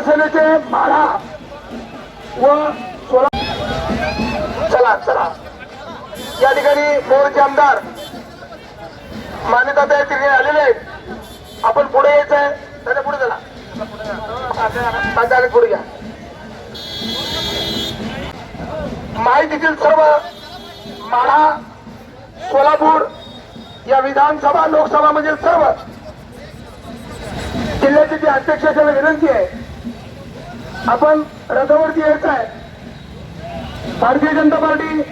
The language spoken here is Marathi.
शिवसेनेचे माढा व सोला चला चला. या ठिकाणी मोरचे आमदार मान्यता त्या ठिकाणी आलेले आहेत. आपण पुढे यायचं आहे त्याच्या पुढे चला. पुढे घ्या. माहितीतील सर्व माढा सोलापूर या विधानसभा लोकसभा मधील सर्व जिल्ह्याचे जे अध्यक्षाच्या विनंती आहे आपण रथावरती यायचं आहे. भारतीय जनता पार्टी